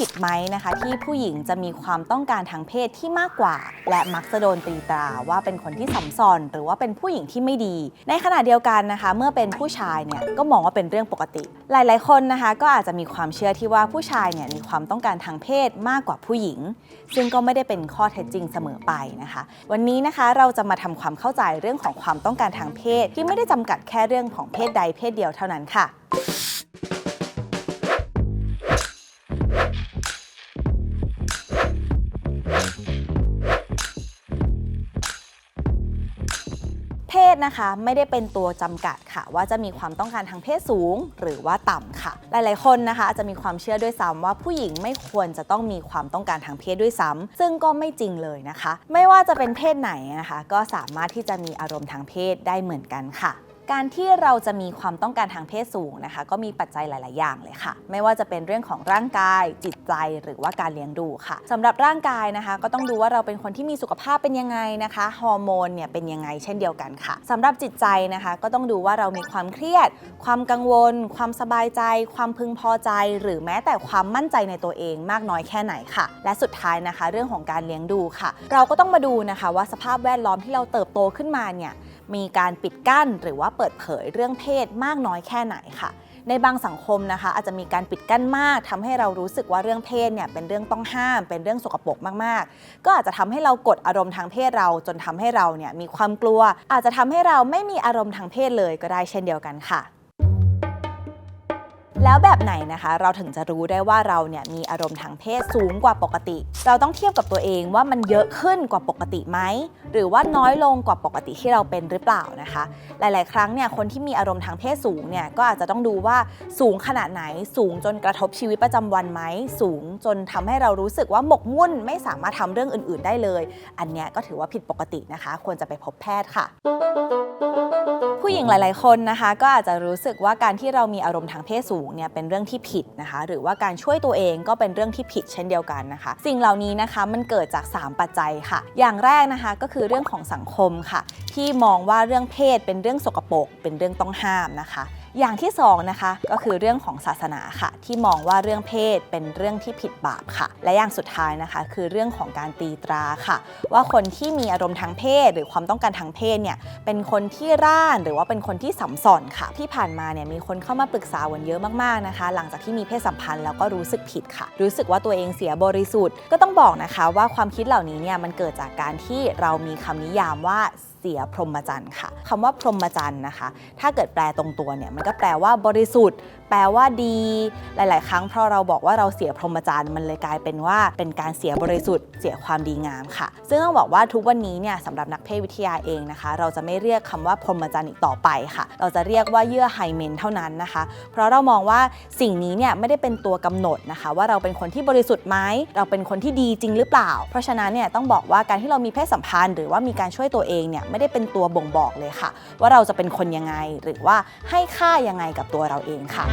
ผิดไหมนะคะ ที่ผู้หญิงจะมีความต้องการทางเพศที่มากกว่า และมักจะโดนตีตราว่าเป็นคนที่สัมซอน หรือว่าเป็นผู้หญิงที่ไม่ดี ในขณะเดียวกันนะคะ เมื่อเป็นผู้ชายเนี่ยก็มองว่าเป็นเรื่องปกติ หลาย ๆ คนนะคะ ก็อาจจะมีความเชื่อที่ว่าผู้ชายเนี่ยมีความต้องการทางเพศมากกว่าผู้หญิง ซึ่งก็ไม่ได้เป็นข้อเท็จจริงเสมอไปนะคะ วันนี้นะคะเราจะมาทำความเข้าใจเรื่องของความต้องการทางเพศ ที่ไม่ได้จำกัดแค่เรื่องของเพศใดเพศเดียวเท่านั้นค่ะ เพศนะคะไม่ได้เป็นตัวจำกัดค่ะ ว่าจะมีความต้องการทางเพศสูง หรือว่าต่ำค่ะ หลายๆคนนะคะอาจจะมีความเชื่อด้วยซ้ำว่าผู้หญิงไม่ควรจะต้องมีความต้องการทางเพศด้วยซ้ำซึ่งก็ไม่จริงเลยนะคะ ไม่ว่าจะเป็นเพศไหนนะคะ ก็สามารถที่จะมีอารมณ์ทางเพศได้เหมือนกันค่ะ การที่เราจะมีความต้องการทางเพศสูงนะคะ ก็มีปัจจัยหลาย ๆ อย่างเลยค่ะ ไม่ว่าจะเป็นเรื่องของร่างกาย จิตใจหรือว่าการเลี้ยงดูค่ะสำหรับร่างกายนะคะ ก็ต้องดูว่าเราเป็นคนที่มีสุขภาพเป็นยังไงนะคะฮอร์โมนเนี่ยเป็นยังไงเช่นเดียวกันค่ะสำหรับจิตใจนะคะ ก็ต้องดูว่าเรามีความเครียด ความกังวล ความสบายใจ ความพึงพอใจ หรือแม้แต่ความมั่นใจในตัวเองมากน้อยแค่ไหนค่ะ และสุดท้ายนะคะ เรื่องของการเลี้ยงดูค่ะ เราก็ต้องมาดูนะคะว่าสภาพแวดล้อมที่เราเติบโตขึ้นมาเนี่ย มีการปิดกั้นหรือว่าเปิดเผยเรื่องเพศมากน้อยแค่ไหนค่ะ ในบางสังคมนะคะ อาจจะมีการปิดกั้นมากทำให้เรารู้สึกว่าเรื่องเพศเนี่ยเป็นเรื่องต้องห้าม เป็นเรื่องสกปรกมากๆ ก็อาจจะทำให้เรากดอารมณ์ทางเพศเราจนทำให้เราเนี่ยมีความกลัว อาจจะทำให้เราไม่มีอารมณ์ทางเพศเลยก็ได้เช่นเดียวกันค่ะ แล้วแบบไหนนะคะ เราถึงจะรู้ได้ว่าเราเนี่ยมีอารมณ์ทางเพศสูงกว่าปกติ เราต้องเทียบกับตัวเองว่ามันเยอะขึ้นกว่าปกติไหม หรือว่าน้อยลงกว่าปกติที่เราเป็นหรือเปล่านะคะ หลาย ๆ ครั้งเนี่ยคนที่มีอารมณ์ทางเพศสูงเนี่ยก็อาจจะต้องดูว่าสูงขนาดไหน สูงจนกระทบชีวิตประจำวันไหม สูงจนทำให้เรารู้สึกว่าหมกมุ่นไม่สามารถทำเรื่องอื่น ๆ ได้เลย อันเนี้ยก็ถือว่าผิดปกตินะคะ ควรจะไปพบแพทย์ค่ะผู้หญิงหลาย ๆ คนนะคะ ก็อาจจะรู้สึกว่าการที่เรามีอารมณ์ทางเพศสูงเนี่ยเป็นเรื่องที่ผิดนะคะ หรือว่าการช่วยตัวเองก็เป็นเรื่องที่ผิดเช่นเดียวกันนะคะ สิ่งเหล่านี้นะคะมันเกิดจาก 3 ปัจจัยค่ะ อย่างแรกนะคะก็คือเรื่องของสังคมค่ะ ที่มองว่าเรื่องเพศเป็นเรื่องสกปรกเป็นเรื่องต้องห้ามนะคะ อย่างที่สองนะคะก็คือเรื่องของศาสนาค่ะ ที่มองว่าเรื่องเพศเป็นเรื่องที่ผิดบาปค่ะ และอย่างสุดท้ายนะคะ คือเรื่องของการตีตราค่ะ ว่าคนที่มีอารมณ์ทางเพศ หรือความต้องการทางเพศเนี่ยเป็นคนที่ร่านหรือว่าเป็นคนที่สัมสอนค่ะ ที่ผ่านมาเนี่ยมีคนเข้ามาปรึกษาวันเยอะมากๆนะคะ หลังจากที่มีเพศสัมพันธ์แล้วก็รู้สึกผิดค่ะ รู้สึกว่าตัวเองเสียบริสุทธิ์ก็ต้องบอกนะคะว่าความคิดเหล่านี้เนี่ยมันเกิดจากการที่เรามีคำนิยามว่าเสียพรหมจรรย์ค่ะคำว่าพรหมจรรย์นะคะ ถ้าเกิดแปลตรงตัวเนี่ยมันก็แปลว่าบริสุทธิ์ แปลว่าดี หลาย ๆ ครั้งพอเราบอกว่าเราเสียพรหมจรรย์มันเลยกลายเป็นว่าเป็นการเสียบริสุทธิ์ เสียความดีงามค่ะ ซึ่งต้องบอกว่าทุกวันนี้เนี่ยสำหรับนักเพศวิทยาเองนะคะ เราจะไม่เรียกคำว่าพรหมจรรย์อีกต่อไปค่ะ เราจะเรียกว่าเยื่อไฮเมนเท่านั้นนะคะ เพราะเรามองว่าสิ่งนี้เนี่ยไม่ได้เป็นตัวกำหนดนะคะ ว่าเราเป็นคนที่บริสุทธิ์ไหมเราเป็นคนที่ดีจริงหรือเปล่า เพราะฉะนั้นเนี่ยต้องบอกว่าการที่เรามีเพศสัมพันธ์ หรือว่ามีการช่วยตัวเองเนี่ยไม่ได้เป็นตัวบ่งบอกเลยค่ะ ว่าเราจะเป็นคนยังไงหรือว่าให้ค่ายังไงกับตัวเราเองค่ะ